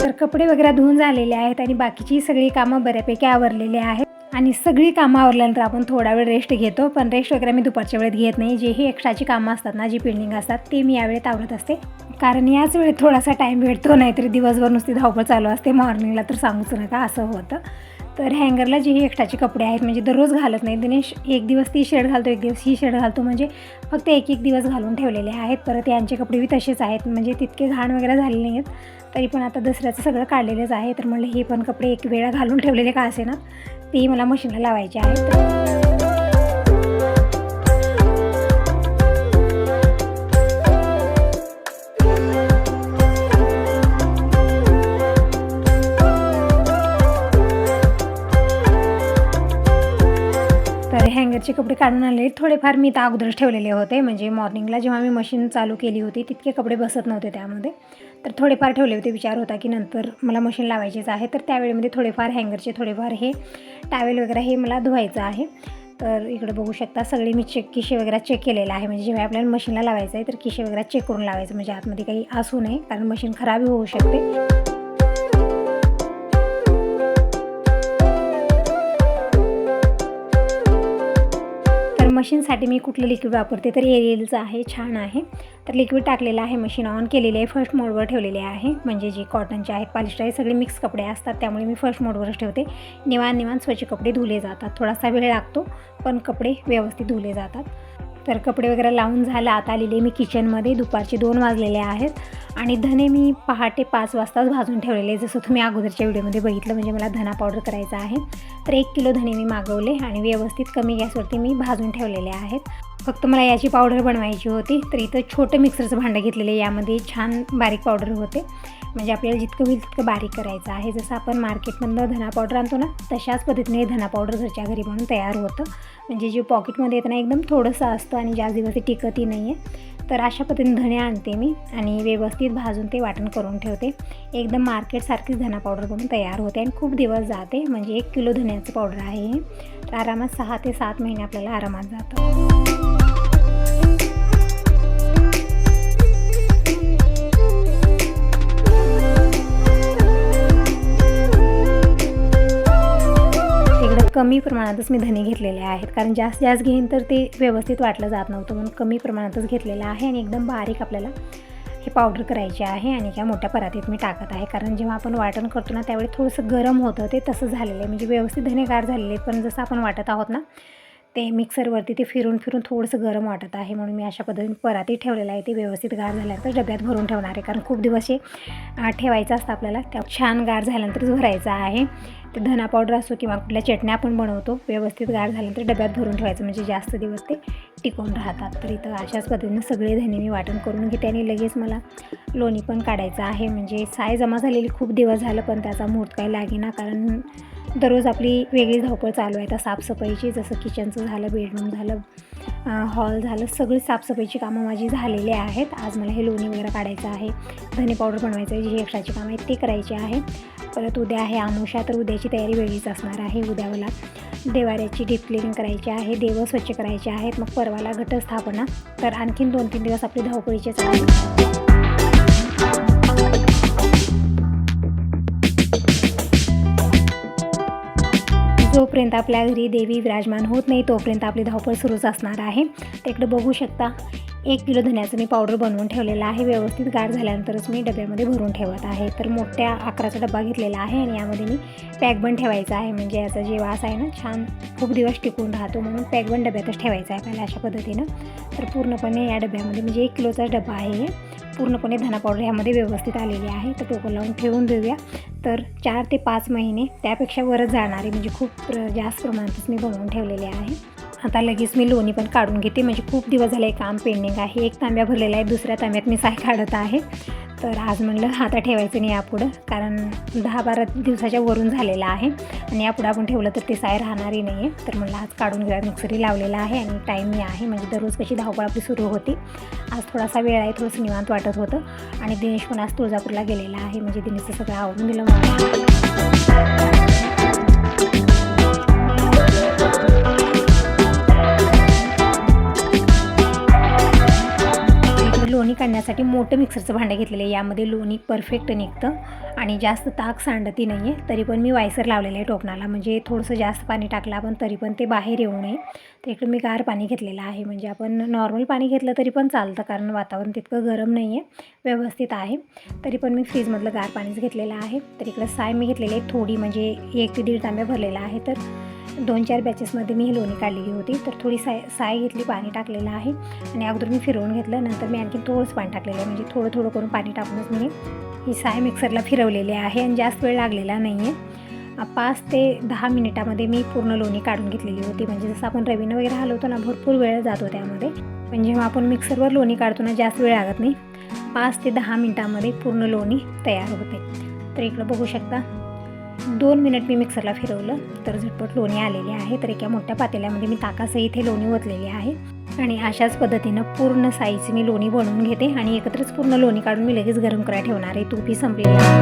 तर कपडे वगैरे धुवून झालेले आहेत आणि बाकीची सगळी कामं बऱ्यापैकी आवरलेली आहेत. आणि सगळी कामं आवरल्यानंतर आपण थोडा वेळ रेस्ट घेतो. पण रेस्ट वगैरे मी दुपारच्या वेळेत घेत नाही. जे ही एक्स्ट्राची कामं असतात ना जी पेंडिंग असतात ते मी यावेळेत आवरत असते. कारण याच वेळेत थोडासा टाईम भेटतो नाहीतरी दिवसभर नुसती धावपळ चालू असते. मॉर्निंगला तर सांगूच नका असं होतं. तर हँगरला जे हे एक्स्ट्राचे कपडे आहेत म्हणजे दररोज घालत नाही. दिनेश एक दिवस ती शर्ट घालतो एक दिवस ही शर्ट घालतो. म्हणजे फक्त एक एक दिवस घालून ठेवलेले आहेत. परत यांचे कपडे बी तसेच आहेत. म्हणजे तितके घाण वगैरे झालेले नाही आहेत तरी पण आता दसऱ्याचं सगळं काढलेलंच आहे. तर म्हणलं हे पण कपडे एक वेळा घालून ठेवलेले का असे ना तेही मला मशीनला लावायचे आहेत. तर कपडे काढून आले थोडेफार मी तर अगोदरच ठेवलेले होते. म्हणजे मॉर्निंगला जेव्हा मी मशीन चालू केली होती तितके कपडे बसत नव्हते त्यामध्ये. तर थोडेफार ठेवले होते. विचार होता की नंतर मला मशीन लावायचीच आहे. तर त्यावेळेमध्ये थोडेफार हँगरचे थोडेफार हे टावेल वगैरे हे मला धुवायचं आहे. तर इकडे बघू शकता सगळे मी चेक किशे वगैरे चेक केलेलं आहे. म्हणजे जेव्हा आपल्याला मशीनला लावायचं आहे तर किशे वगैरे चेक करून लावायचं. म्हणजे आतमध्ये काही असू नये कारण मशीन खराबही होऊ शकते. मशीनसाठी मी कुठलं लिक्विड वापरते तर एरियलचं आहे छान आहे. तर लिक्विड टाकलेलं आहे मशीन ऑन केलेली आहे फर्स्ट मोडवर ठेवलेले आहे. म्हणजे जे कॉटनचे आहेत पॉलिस्टर आहे सगळे मिक्स कपडे असतात त्यामुळे मी फर्स्ट मोडवरच ठेवते. निवान निवान स्वच्छ कपडे धुले जातात. थोडासा वेळ लागतो पण कपडे व्यवस्थित धुले जातात. तर कपडे वगैरे लावून झालं आता आलेले मी किचनमध्ये दुपारचे दोन वाजलेले आहेत. आणि धने मी पहाटे पाच वाजताच भाजून ठेवलेले जसं तुम्ही अगोदरच्या व्हिडिओमध्ये बघितलं म्हणजे मला धना पावडर करायचा आहे. तर एक किलो धने मी मागवले आणि व्यवस्थित कमी गॅसवरती मी भाजून ठेवलेले आहेत. फक्त मला याची पावडर बनवायची होती तर इथं छोटं मिक्सरचं भांडं घेतलेलं आहे. यामध्ये छान बारीक पावडर होते. म्हणजे आपल्याला जितकं होईल तितकं बारीक करायचं आहे. जसं आपण मार्केटमधनं धना पावडर आणतो ना तशाच पद्धतीने धना पावडर घरच्या घरी म्हणून तयार होतं. म्हणजे जे पॉकेटमध्ये येतं ना एकदम थोडंसं असतं आणि जास्त दिवस टिकतही नाही आहे तर अशा पद्धतीने धणे आणते मी आणि व्यवस्थित भाजून ते वाटण करून ठेवते. एकदम मार्केटसारखीच धना पावडर बनून तयार होते आणि खूप दिवस जाते म्हणजे एक किलो धण्याचं पावडर आहे तर आरामात सहा ते सात महिने आपल्याला आरामात जातं. कमी प्रमाणातच मी धने घेतलेले आहेत. कारण जास्त जास्त घेईन तर ते व्यवस्थित वाटलं जात नव्हतं. म्हणून कमी प्रमाणातच घेतलेलं आहे आणि एकदम बारीक आपल्याला हे पावडर करायचे आहे आणि त्या मोठ्या परातीत मी टाकत आहे. कारण जेव्हा आपण वाटण करतो ना त्यावेळी थोडंसं गरम होतं ते तसं झालेलं आहे. म्हणजे व्यवस्थित धने गार झालेले पण जसं आपण वाटत आहोत ना ते मिक्सरवरती ते फिरून फिरून थोडंसं गरम वाटत आहे. म्हणून मी अशा पद्धतीने पराती ठेवलेलं आहे. ते व्यवस्थित गार झाल्यानंतर डब्यात भरून ठेवणार आहे. कारण खूप दिवस हे ठेवायचं असतं आपल्याला. त्या छान गार झाल्यानंतरच भरायचं आहे. ते धना पावडर असो किंवा कुठल्या चटण्या आपण बनवतो व्यवस्थित गार झाल्यानंतर डब्यात भरून ठेवायचं. म्हणजे जास्त दिवस ते टिकून राहतात. तर इथं अशाच पद्धतीनं सगळे धने मी वाटण करून घेते आणि लगेच मला लोणी पण काढायचं आहे. म्हणजे साय जमा झालेली खूप दिवस झालं पण त्याचा मुहूर्त काही लागेना. कारण दररोज आपली वेगळी धावपळ चालू आहे. आता साफसफाईची जसं किचनचं झालं बेडरूम झालं हॉल झालं सगळी साफसफाईची कामं माझी झालेली आहेत. आज मला हे लोणी वगैरे काढायचं आहे. धने पावडर बनवायचं आहे. जी एक्स्ट्राची कामं आहेत ते करायची आहे. परत उद्या आहे. आमुषा तर उद्याची तयारी वेगळीच असणार आहे. उद्या मला देवाऱ्याची डीप क्लिनिंग करायची आहे. देव स्वच्छ करायचे आहेत. मग परवाला घटस्थापना. तर आणखीन दोन तीन दिवस आपली धावपळीचेच आहे. जोपर्यंत आपल्या घरी देवी विराजमान होत नाही तोपर्यंत आपली धावपळ सुरूच असणार आहे. तिकडे बघू शकता. एक किलो धन्याचं मी पावडर बनवून ठेवलेलं आहे. व्यवस्थित गार झाल्यानंतरच मी डब्यामध्ये भरून ठेवत आहे. तर मोठ्या आकाराचा डबा घेतलेला आहे आणि यामध्ये मी पॅक ठेवायचा आहे. म्हणजे याचा जे वास आहे ना छान खूप दिवस टिकून राहतो. म्हणून पॅक डब्यातच ठेवायचा आहे पहिल्या अशा पद्धतीनं. तर पूर्णपणे या डब्यामध्ये म्हणजे एक किलोचा डबा आहे हे. पूर्णपणे धना पावडर ह्यामध्ये व्यवस्थित आलेली आहे. तर टोकं लावून ठेवून देऊया. तर चार ते पाच महिने त्यापेक्षा वरच जाणारे म्हणजे खूप जास्त प्रमाणातच मी बनवून ठेवलेले आहे. आता लगेच मी लोणी पण काढून घेते. म्हणजे खूप दिवस झाले काम पेंडिंग आहे. एक तांब्या भरलेला आहे. दुसऱ्या तांब्यात मी साय काढत आहे. तर आज म्हणलं आता ठेवायचं नाही यापुढं. कारण दहा बारा दिवसाच्या वरून झालेलं आहे. आणि यापुढं आपण ठेवलं तर ते साय राहणारही नाही आहे तर म्हणलं आज काढून घ्या मिक्सरी लावलेला आहे आणि टाईमही आहे. म्हणजे दररोज कशी धावपळ आपली सुरू होती. आज थोडासा वेळ आहे. थोडंसं निवांत वाटत होतं. आणि दिनेश पण आज तुळजापूरला गेलेला आहे. म्हणजे दिनेशचं सगळं आवडून दिलं मला. लोणी काढण्यासाठी मोठं मिक्सरचं भांडं घेतलेलं आहे. यामध्ये लोणी परफेक्ट निघतं आणि जास्त ताक सांडती नाही आहे तरी पण मी वायसर लावलेलं आहे टोपणाला. म्हणजे थोडंसं जास्त पाणी टाकलं आपण तरी पण ते बाहेर येऊ नये. तर इकडे मी गार पाणी घेतलेलं आहे. म्हणजे आपण नॉर्मल पाणी घेतलं तरी पण चालतं कारण वातावरण तितकं गरम नाही आहे व्यवस्थित आहे. तरी पण मी फ्रीजमधलं गार पाणीच घेतलेलं आहे. तर इकडं साय मी घेतलेली आहे थोडी म्हणजे एक ते दीड तांब्या भरलेला आहे. तर दोन चार बॅचेसमध्ये मी ही लोणी काढलेली होती. तर थोडी साय साय घेतली पाणी टाकलेलं आहे. आणि अगोदर मी फिरवून घेतलं. नंतर मी आणखी थोडंच पाणी टाकलेलं आहे. म्हणजे थोडं थोडं करून पाणी टाकूनच मी ही साय मिक्सरला फिरवलेली आहे आणि जास्त वेळ लागलेला नाही आहे पाच ते दहा मिनिटामध्ये मी पूर्ण लोणी काढून घेतलेली होती. म्हणजे जसं आपण रवीनं वगैरे हलवतो ना भरपूर वेळ जातो त्यामध्ये. पण जेव्हा आपण मिक्सरवर लोणी काढतो ना जास्त वेळ लागत नाही. पाच ते दहा मिनिटामध्ये पूर्ण लोणी तयार होते. तर इकडं बघू शकता दोन मिनिट मी मिक्सरला फिरवलं तर झटपट लोणी आलेली आहे तर एका मोठ्या पातेल्यामध्ये मी ताकासह इथे लोणी ओतलेली आहे. आणि अशाच पद्धतीनं पूर्ण साईजची मी लोणी बनवून घेते आणि एकत्रच पूर्ण लोणी काढून मी लगेच गरम करायला ठेवणार आहे. तूपही संपलेली आहे.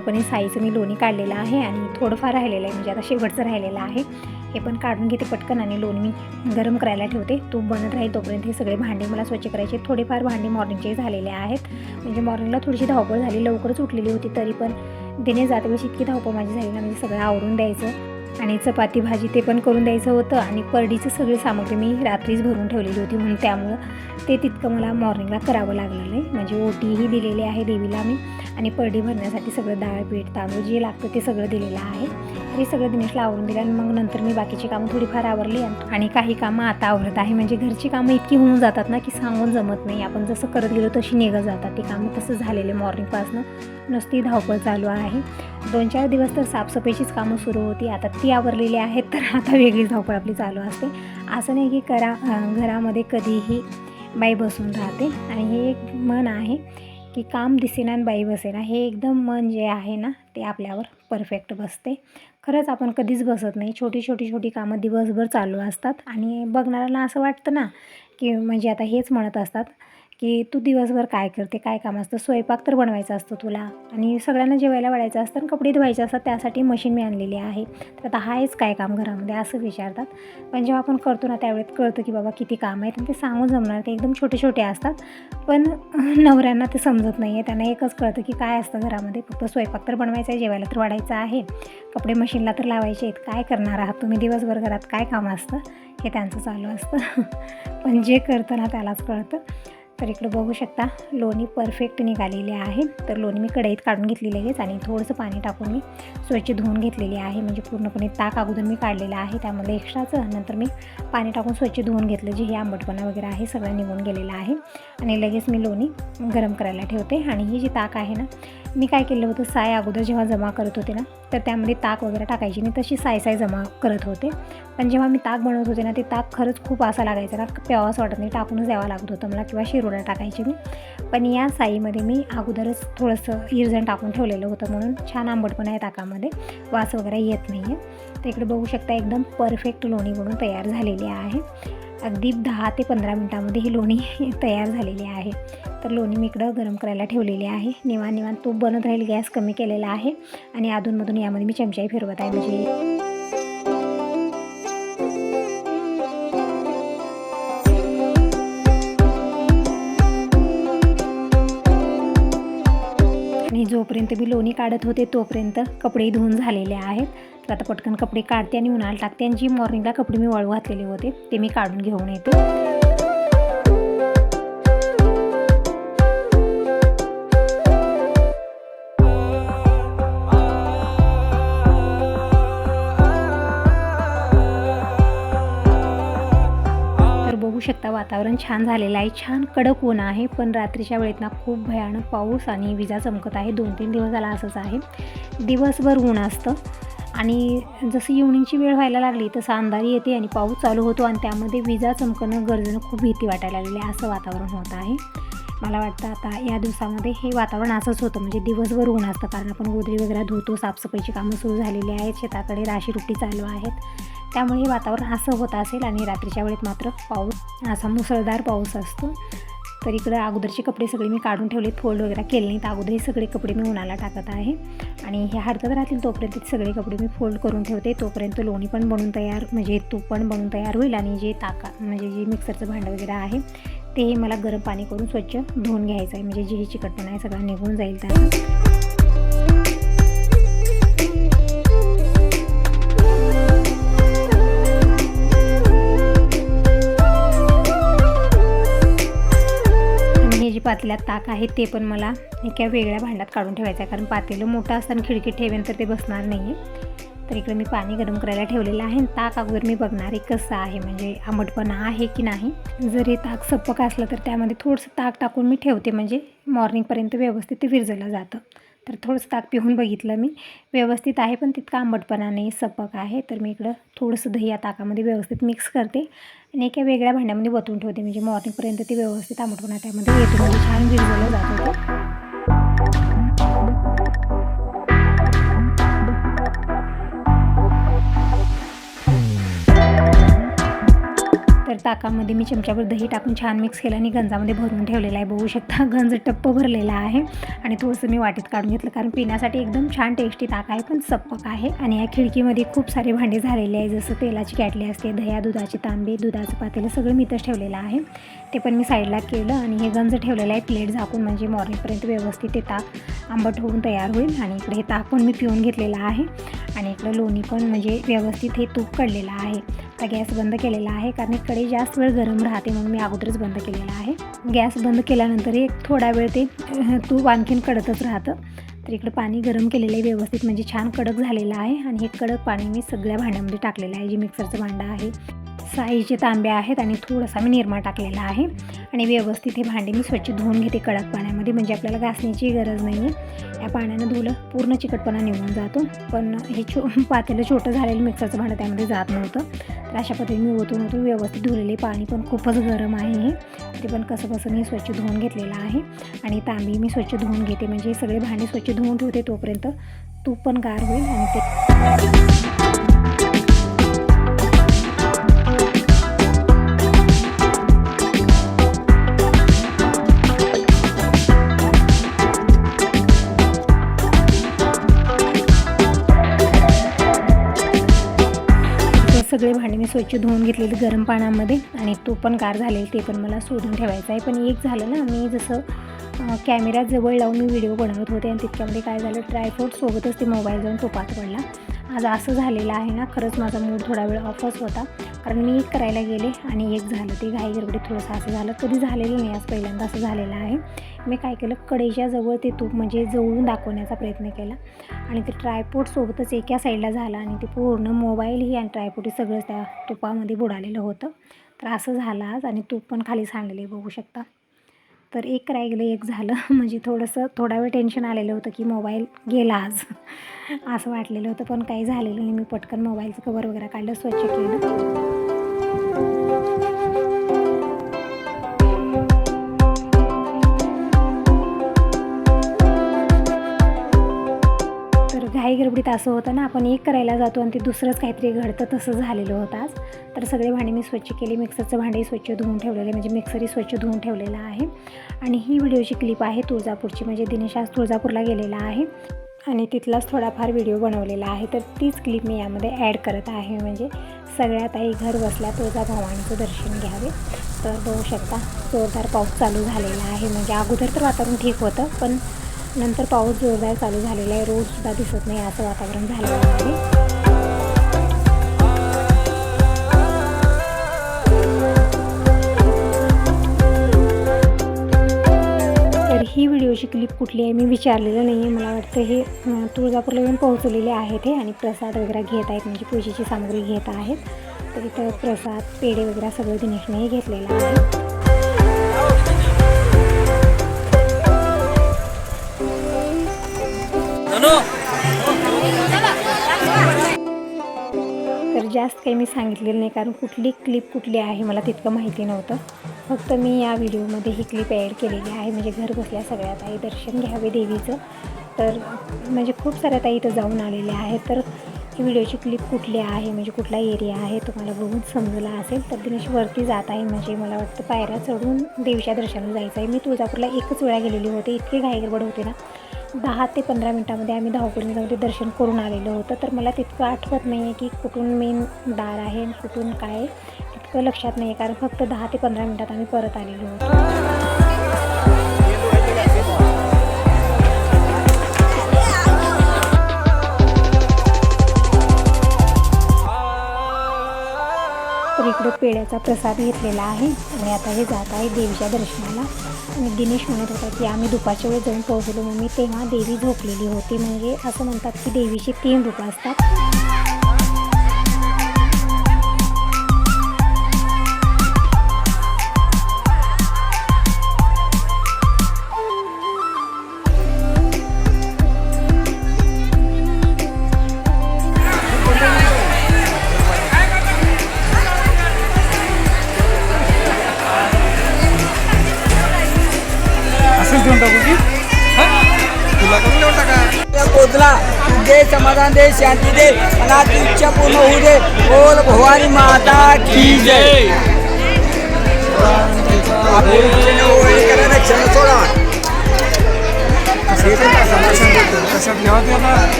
पूर्णपणे साईचं मी लोणी काढलेलं आहे आणि थोडंफार राहिलेलं आहे म्हणजे आता शेवटचं राहिलेलं आहे. हे पण काढून घेते पटकन आणि लोणी मी गरम करायला ठेवते. तूप बनत राहील तोपर्यंत हे सगळे भांडे मला स्वच्छ करायचे थोडेफार भांडे मॉर्निंगचे झालेले आहेत. म्हणजे मॉर्निंगला थोडीशी धावपळ झाली लवकरच उठलेली होती तरी पण देणे जाते वेळेस इतकी धावपळ माझी झाली ना म्हणजे सगळं आवरून द्यायचं. आणि चपाती भाजी ते पण करून द्यायचं होतं आणि परडीचं सगळी सामग्री मी रात्रीच भरून ठेवलेली होती म्हणून त्यामुळं ते तितकं मला मॉर्निंगला करावं लागलेलं आहे. म्हणजे ओटीही दिलेली आहे देवीला मी. आणि परडी भरण्यासाठी सगळं डाळ पीठ तांदूळ जे लागतं ते सगळं दिलेलं आहे. ते सगळं दिनेशला आवरून दिलं आणि मग नंतर मी बाकीची कामं थोडीफार आवरली आणि काही कामं आता आवरत आहे. म्हणजे घरची कामं इतकी होऊन जातात ना की सांगून जमत नाही. आपण जसं करत गेलो तशी निघत जातात. ती कामं तसं झालेले मॉर्निंगपासनं नुसती धावपळ चालू आहे. दोन चार दिवस तर साफसफाईचीच कामं सुरू होती. आता ती आवरलेली आहेत तर आता वेगळी धावपळ आपली चालू असते. असं नाही की करा घरामध्ये कधीही बाई बसून राहते. आणि हे एक मन आहे की काम दिसेना बाई बसेना हे एकदम मन जे आहे ना ते आपल्यावर परफेक्ट बसते. खरंच आपण कधीच बसत नाही. छोटी छोटी छोटी कामं दिवसभर चालू असतात. आणि बघणाऱ्याला असं वाटतं ना की म्हणजे आता हेच म्हणत असतात की तू दिवसभर काय करते काय काम असतं? स्वयंपाक तर बनवायचा असतो तुला. आणि सगळ्यांना जेवायला वाढायचं असतं आणि कपडे धुवायचे असतात त्यासाठी मशीन मी आणलेली आहे. तर आता आहेच काय काम घरामध्ये असं विचारतात. पण जेव्हा आपण करतो ना त्यावेळेत कळतं की बाबा किती काम आहेत. आणि ते सांगून जमणार ते एकदम छोटे छोटे असतात. पण नवऱ्यांना ते समजत नाही आहे त्यांना एकच कळतं की काय असतं घरामध्ये. फक्त स्वयंपाक तर बनवायचा आहे जेवायला तर वाढायचं आहे. कपडे मशीनला तर लावायचे आहेत. काय करणार आहात तुम्ही दिवसभर घरात? काय काम असतं? हे त्यांचं चालू असतं. पण जे करतं ना त्यालाच कळतं. तर इकडं बघू शकता लोणी परफेक्ट निघालेली आहे. तर लोणी मी कढईत काढून घेतली लगेच आणि थोडंसं पाणी टाकून मी स्वच्छ धुवून घेतलेली आहे. म्हणजे पूर्णपणे ताक अगोदर मी काढलेलं आहे त्यामध्ये एक्स्ट्राचं नंतर मी पाणी टाकून स्वच्छ धुवून घेतलं जे हे आंबटपणा वगैरे आहे सगळं निघून गेलेलं आहे. आणि लगेच मी लोणी गरम करायला ठेवते. आणि ही जी ताक आहे ना मी काय केलं होतं साय अगोदर जेव्हा जमा करत होते ना तर त्यामध्ये ताक वगैरे टाकायची. मी तशी साय साय जमा करत होते. पण जेव्हा मी ताक बनवत होते ना ते ताक खरंच खूप असा लागायचा ना प्यावासं वाटत नाही टाकूनच द्यावा लागत होतं मला किंवा शिरोडा टाकायची मी. पण या साईमध्ये मी अगोदरच थोडंसं इरजण टाकून ठेवलेलं होतं म्हणून छान आंबटपणा आहे ताकामध्ये वास वगैरे येत नाही आहे तर इकडे बघू शकता एकदम परफेक्ट लोणी बनून तयार झालेली आहे. अगदी दहा ते पंधरा मिनटामध्ये ही लोणी तयार झालेली आहे. तर लोणी मी इकडं गरम करायला ठेवलेली आहे. निवान निवान तूप बनत राहील गॅस कमी केलेला आहे. आणि अधूनमधून यामध्ये मी चमचाही फिरवत आहे. म्हणजे आणि जोपर्यंत मी लोणी काढत होते तोपर्यंत कपडे धुवून झालेले आहेत. तर आता पटकन कपडे काढते आणि उन्हाळा टाकते. आणि जी मॉर्निंगला कपडे मी वाळू घातलेले होते. ते मी काढून घेऊन येते. शकता वातावरण छान झालेलं आहे. छान कडक ऊन आहे पण रात्रीच्या वेळेत ना खूप भयानक पाऊस आणि विजा चमकत आहे. दोन तीन दिवस झाला असंच आहे. दिवसभर ऊन असतं. आणि जसं इव्हनिंगची वेळ व्हायला लागली तसं अंधारी येते आणि पाऊस चालू होतो आणि त्यामध्ये विजा चमकणं गरजणं खूप भीती वाटायला लागलेली आहे असं वातावरण होत आहे. मला वाटतं आता या दिवसामध्ये हे वातावरण असंच होतं म्हणजे दिवसभर ऊन असतं कारण आपण गोदरी वगैरे धुतो साफसफाईची कामं सुरू झालेली आहेत शेताकडे राशी रुट्टी चालू आहेत. त्यामुळे हे वातावरण असं होत असेल आणि रात्रीच्या वेळेत मात्र पाऊस असा मुसळधार पाऊस असतो. तर इकडं अगोदरचे कपडे सगळे मी काढून ठेवले फोल्ड वगैरे केले नाहीत. अगोदर हे सगळे कपडे मी उन्हाला टाकत आहे. आणि हे हरकत राहतील तोपर्यंत सगळे कपडे मी फोल्ड करून ठेवते. तोपर्यंत लोणी पण बनून तयार म्हणजे तूप पण बनून तयार होईल आणि जे ताका म्हणजे जे मिक्सरचं भांडं वगैरे आहे ते मला गरम पाणी करून स्वच्छ धुवून घ्यायचं आहे. म्हणजे जे चिकटपणा आहे सगळं निघून जाईल त्याला पातेल्यात ताक आहे ते पण मला एका वेगळ्या भांड्यात काढून ठेवायचं आहे. कारण पातेलं मोठं असताना खिडकीत ठेवेन तर ते बसणार नाही आहे तर इकडे मी पाणी गरम करायला ठेवलेलं आहे आणि ताक अगोदर मी बघणार आहे कसं आहे म्हणजे आंबटपणा आहे की नाही. जर हे ताक सप्पक असलं तर त्यामध्ये थोडंसं ताक टाकून मी ठेवते म्हणजे मॉर्निंगपर्यंत व्यवस्थित ते विरजलं जातं. तर थोडंसं ताक पिऊन बघितलं मी. व्यवस्थित आहे पण तितका आंबटपणा नाही सपक आहे. तर मी इकडं थोडंसं दही या ताकामध्ये व्यवस्थित मिक्स करते. आणि एका वेगळ्या भांड्यामध्ये वतून ठेवते. म्हणजे मॉर्निंगपर्यंत ती व्यवस्थित आंबटपणा त्यामध्ये येतो. म्हणजे छान विरजलं जात होतं. ताकामध्ये मी चमच्याभर दही टाकून छान मिक्स केलं आणि गंजामध्ये भरून ठेवलेलं आहे. बघू शकता गंज टप्प भरलेला आहे. आणि थोडंसं मी वाटीत काढून घेतलं कारण पिण्यासाठी एकदम छान टेस्टी ताक आहे पण सप्पक आहे. आणि या खिडकीमध्ये खूप सारे भांडे झालेले आहे. जसं तेलाची कॅटली असते दह्या दुधाचे तांबे दुधाचं पातेलं सगळं मी इथंच ठेवलेलं आहे. ते पण मी साईडला केलं आणि हे गंज ठेवलेलं आहे. प्लेट झाकून म्हणजे मॉर्निंगपर्यंत व्यवस्थित ते ताक आंबट होऊन तयार होईल. आणि इकडे हे ताक पण मी पिऊन घेतलेलं आहे. आणि इकडं लोणी पण म्हणजे व्यवस्थित हे तूप कडलेलं आहे. आता गॅस बंद केलेला आहे कारण हे जास्त वेळ गरम राहते म्हणून मी अगोदरच बंद केलेला आहे. गॅस बंद केल्यानंतर एक थोडा वेळ ते तूप आणखीन कडतच राहतं. तर इकडं पाणी गरम केलेलं आहे व्यवस्थित म्हणजे छान कडक झालेलं आहे. आणि हे कडक पाणी मी सगळ्या भांड्यामध्ये टाकलेलं आहे. जे मिक्सरचं भांडं आहे. साईचे तांबे आहेत आणि थोडासा मी निरमा टाकलेला आहे. आणि व्यवस्थित हे भांडे मी स्वच्छ धुवून घेते कडक पाण्यामध्ये. म्हणजे आपल्याला घासण्याची गरज नाही आहे या पाण्यानं धुलं पूर्ण चिकटपणा निघून जातो. पण हे छो पातेलं छोटं झालेलं मिक्सरचं भांडं त्यामध्ये जात नव्हतं. तर अशा पद्धतीने मी ओतून ओतून व्यवस्थित धुलेले पाणी पण खूपच गरम आहे हे. ते पण कसं कसं मी स्वच्छ धुवून घेतलेलं आहे. आणि तांबी मी स्वच्छ धुवून घेते. म्हणजे सगळे भांडे स्वच्छ धुवून ठेवते तोपर्यंत तूप पण गार होईल आणि ते सगळे भांडे मी स्वच्छ धुवून घेतलेले गरम पाण्यामध्ये आणि तो पण गार झालेले ते पण मला सोडून ठेवायचं आहे. पण एक झालं ना मी जसं कॅमेरा जवळ लावून मी व्हिडिओ बनवत होते आणि तितक्यामध्ये काय झालं ट्रायफोडसोबतच ते मोबाईल जाऊन तुपात पडला. आज असं झालेलं आहे ना खरंच माझा मूड थोडा वेळ ऑफच होता. कारण मी एक करायला गेले आणि एक झालं. ते घाई गडबडीत थोडंसं असं झालं. कधी झालेलं नाही आज पहिल्यांदा असं झालेलं आहे. मी काय केलं कडेच्या जवळ ते तूप म्हणजे जवळून दाखवण्याचा प्रयत्न केला. आणि ते ट्रायपोर्टसोबतच एका साईडला झालं आणि ते पूर्ण मोबाईलही आणि ट्रायपोर्ट हे सगळंच त्या तुपामध्ये बुडालेलं होतं. तर असं झालं आज आणि तूप पण खाली सांडलेले बघू शकता. तर एक राहिलं गेलं एक झालं. म्हणजे थोडंसं थोडा वेळ टेन्शन आलेलं होतं की मोबाईल गेला आज. असं वाटलेलं होतं पण काही झालेलं नाही. मी पटकन मोबाईलचं कवर वगैरे काढलं स्वच्छ केलं. तर असं होतं ना आपण एक करायला जातो आणि ते दुसरंच काहीतरी घडतं तसं झालेलं होतं आज. तर सगळे भांडे मी स्वच्छ केले मिक्सरचं भांडेही स्वच्छ धुवून ठेवलेले म्हणजे मिक्सरही स्वच्छ धुवून ठेवलेलं आहे. आणि ही व्हिडिओची क्लिप आहे तुळजापूरची म्हणजे दिनेश आज तुळजापूरला गेलेला आहे. आणि तिथलाच थोडाफार व्हिडिओ बनवलेला आहे. तर तीच क्लिप मी यामध्ये ॲड करत आहे म्हणजे सगळ्यात आई घर बसल्या तुळजाभवानीचं दर्शन घ्यावे. तर बघू शकता जोरदार पाऊस चालू झालेला आहे. म्हणजे अगोदर तर वातावरण ठीक होतं पण नंतर पाऊस जोरदार चालू झालेला आहे. रोडसुद्धा दिसत नाही. असं वातावरण झालेलं आहे. तर ही व्हिडिओची क्लिप कुठली आहे? मी विचारलेलं नाही आहे मला वाटतं हे तुळजापूरला येऊन पोहोचलेले आहेत हे आणि प्रसाद वगैरे घेत आहेत. म्हणजे पूजेची सामग्री घेत आहेत. तर इथं प्रसाद पेढे वगैरे सगळं दिनेशनेही घेतलेलं आहे. जास्त काही मी सांगितलेलं नाही कारण कुठली क्लिप कुठली आहे मला तितकं माहिती नव्हतं. फक्त मी या व्हिडिओमध्ये ही क्लिप ॲड केलेली आहे म्हणजे घर बसल्या सगळ्या ताई दर्शन घ्यावे देवीचं. तर म्हणजे खूप साऱ्या ताई इथं जाऊन आलेल्या आहेत. तर ही व्हिडिओची क्लिप कुठली आहे म्हणजे कुठला एरिया आहे तुम्हाला बघून समजला असेल. तर दिनेश वरती जात आहे म्हणजे मला वाटतं पायऱ्या चढून देवीच्या दर्शनाला जायचं आहे. मी तुळजापूरला एकच वेळा गेलेली होते इतकी घाईगडबड होते ना. दहा ते पंधरा मिनटामध्ये आम्ही धावपळीने दर्शन करून आलेलो होतं. तर मला तितकं आठवत नाही आहे की कुठून मेन दार आहे आणि कुठून काय तितकं लक्षात नाही आहे कारण फक्त दहा ते पंधरा मिनटात आम्ही परत आलेलो होतो. सर्व पेड्याचा प्रसाद घेतलेला आहे आणि आता हे जात आहे देवीच्या दर्शनाला. आणि दिनेश म्हणत होता की आम्ही दुपारच्या वेळेस जाऊन पोहोचलो मग मी तेव्हा देवी झोपलेली होती. म्हणजे असं म्हणतात की देवीचे तीन रूपं असतात. शांति दे अनाथ इच्छा पूर्ण हो दे। बोल भवानी माता की जय।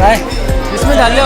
हाँ। इसमें डाल लो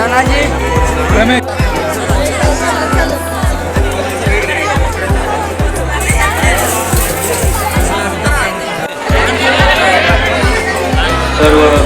નાનાજી રમેશ સર્વ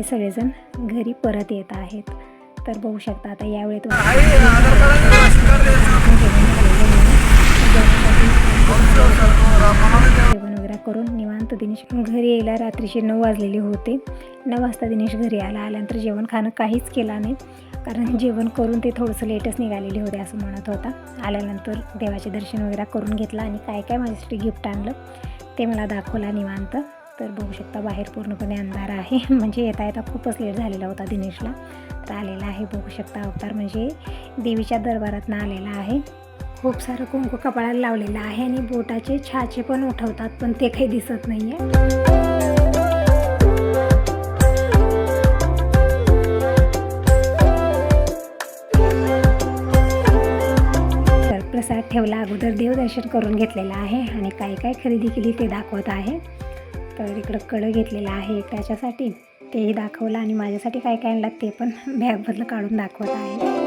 हे सगळेजण घरी परत येत आहेत. तर बघू शकता आता यावेळेत जेवण वगैरे करून निवांत दिनेश घरी यायला रात्रीचे नऊ वाजलेले होते. नऊ वाजता दिनेश घरी आला आल्यानंतर जेवण खाणं काहीच केलं नाही. कारण जेवण करून ते थोडंसं लेटच निघालेले होते असं म्हणत होता. आल्यानंतर देवाचे दर्शन वगैरे करून घेतलं आणि काय काय माझ्यासाठी गिफ्ट आणलं ते मला दाखवला निवांत. तर बघू शकता बाहेर पूर्णपणे अंधार आहे. म्हणजे येता येता खूपच लेट झालेला होता दिनेशला. तर आलेला आहे बघू शकता अवतार. म्हणजे देवीच्या दरबारातनं आलेला आहे. खूप सारं कुंकू कपाळाला लावलेलं आहे आणि बोटाचे छाचे पण उठवतात पण ते काही दिसत नाही आहे प्रसाद ठेवला अगोदर देवदर्शन करून घेतलेलं आहे आणि काय काय खरेदी केली ते दाखवत आहे. तर इकडं कडं घेतलेलं आहे. एक त्याच्यासाठी तेही दाखवलं आणि माझ्यासाठी काय काय आणलं ते पण बॅगमधलं काढून दाखवत आहे.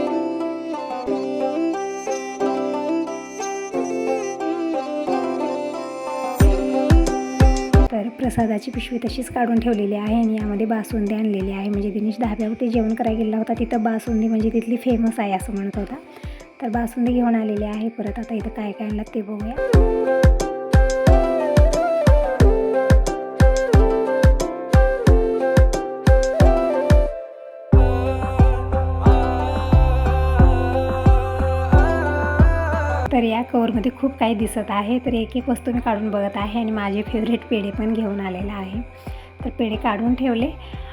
तर प्रसादाची पिशवी तशीच काढून ठेवलेली आहे आणि यामध्ये बासुंदी आणलेली आहे. म्हणजे दिनेश धाब्यावरती जेवण करायला गेला होता. तिथं बासुंदी म्हणजे तिथली फेमस आहे असं म्हणत होता. तर बासुंदी घेऊन आलेली आहे. परत आता इथं काय काय आणलं ते बघूया. तर या कवरमध्ये खूप काही दिसत आहे. तर एक एक वस्तू मी काढून बघत आहे आणि माझे फेवरेट पेढे पण घेऊन आलेला आहे. तर पेढे काढून ठेवले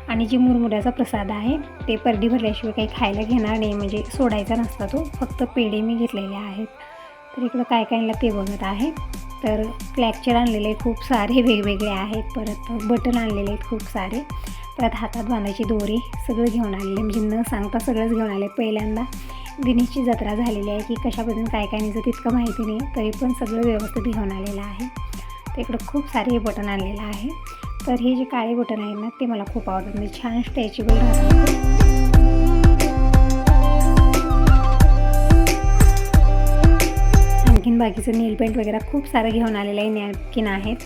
आणि जे मुरमुऱ्याचा प्रसाद आहे ते परडी भरल्याशिवाय काही खायला घेणार नाही. म्हणजे सोडायचा नसता तो फक्त पेढे मी घेतलेले आहेत. तर इकडं काय काय ते बघत आहे. तर फ्लॅक्चर आणलेले खूप सारे वेगवेगळे आहेत. परत बटन आणलेले आहेत खूप सारे. परत हातात बांधायची दोरी सगळं घेऊन आलेले. म्हणजे न सांगता सगळंच घेऊन आले पहिल्यांदा. दिनेशची जत्रा झालेली आहे की कशाबद्दल काय काय नाही तितकं माहिती नाही तरी पण सगळं व्यवस्थित घेऊन आलेलं आहे. तर इकडं खूप सारे हे बटन आणलेलं आहे. तर हे जे काळे बटन आहे ना ते मला खूप आवडतात. म्हणजे छान स्ट्रेचेबल राहतात. आणखीन बाकीचं नेल पेंट वगैरे खूप सारं घेऊन आलेलं आहे नॅपकिन आहेत.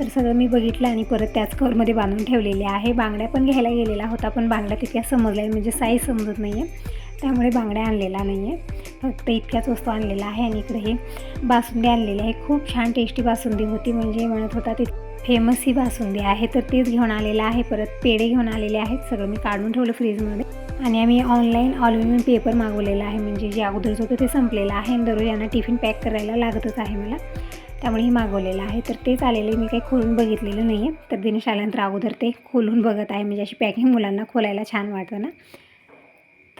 तर सगळं मी बघितलं आणि परत त्याच कवरमध्ये बांधून ठेवलेले आहे. बांगड्या पण घ्यायला गेलेला होता पण बांगड्या तितक्या समजल्या म्हणजे साईज समजत नाही आहे त्यामुळे बांगड्या आणलेला नाही आहे फक्त इतक्याच वस्तू आणलेल्या आहे आणि इकडे हे बासुंदी आणलेली आहे. खूप छान टेस्टी बासुंदी होती म्हणजे म्हणत होता ती फेमस ही बासुंदी आहे. तर तेच घेऊन आलेलं आहे. परत पेढे घेऊन आलेले आहेत. सगळं मी काढून ठेवलं फ्रीजमध्ये आणि आम्ही ऑनलाईन ऑल्युमिनियम पेपर मागवलेला आहे. म्हणजे जे अगोदरच होतं ते संपलेलं आहे. आणि दररोज यांना टिफिन पॅक करायला लागतच आहे मला. त्यामुळे हे मागवलेलं आहे. तर तेच आलेले मी काही खोलून बघितलेलं नाही आहे तर दिनेश आल्यानंतर अगोदर ते खोलून बघत आहे. म्हणजे अशी पॅकिंग मुलांना खोलायला छान वाटतं ना.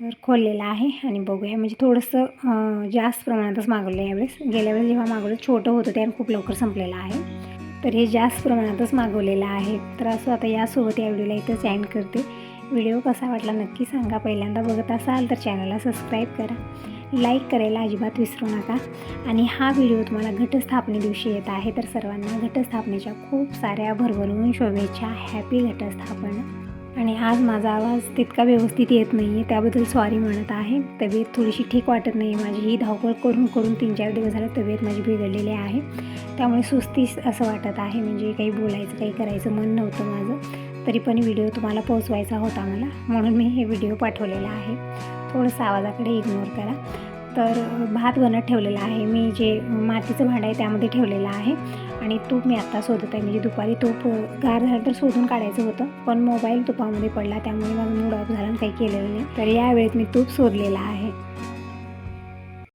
तर खोललेला आहे आणि बघूया. म्हणजे थोडंसं जास्त प्रमाणातच मागवलं आहे यावेळेस. गेल्या वेळेस जेव्हा मागवलं छोटं होतं ते खूप लवकर संपलेलं आहे. तर हे जास्त प्रमाणातच मागवलेलं आहे. तर असं आता यासोबत या व्हिडिओला इथंच एंड करते. व्हिडिओ कसा वाटला नक्की सांगा. पहिल्यांदा बघत असाल तर चॅनलला सबस्क्राईब करा. लाईक करायला अजिबात विसरू नका. आणि हा व्हिडिओ तुम्हाला घटस्थापने दिवशी येत आहे. तर सर्वांना घटस्थापनेच्या खूप साऱ्या भरभरून शुभेच्छा. हॅपी घटस्थापना. आणि आज माझा आवाज तितका व्यवस्थित येत नाही आहे त्याबद्दल सॉरी म्हणत आहे. तब्येत थोडीशी ठीक वाटत नाही माझी ही धावपळ करून करून तीन चार दिवस झाला तब्येत माझी बिघडलेली आहे. त्यामुळे सुस्ती असं वाटत आहे. म्हणजे काही बोलायचं काही करायचं मन नव्हतं माझं. तरी पण व्हिडिओ तुम्हाला पोहोचवायचा होता मला. म्हणून मी हे व्हिडिओ पाठवलेला आहे. थोडंसं आवाजाकडे इग्नोर करा. तर भात बनत ठेवलेला आहे. मी जे मातीचं भांडं आहे त्यामध्ये ठेवलेलं आहे. आणि तूप मी आत्ता शोधत आहे म्हणजे दुपारी तूप गार झालं तर शोधून काढायचं होतं. पण मोबाईल तुपामध्ये पडला त्यामुळे माझा मूड ऑफ झाला काही केलेलं नाही. तर यावेळेत मी तूप शोधलेला आहे.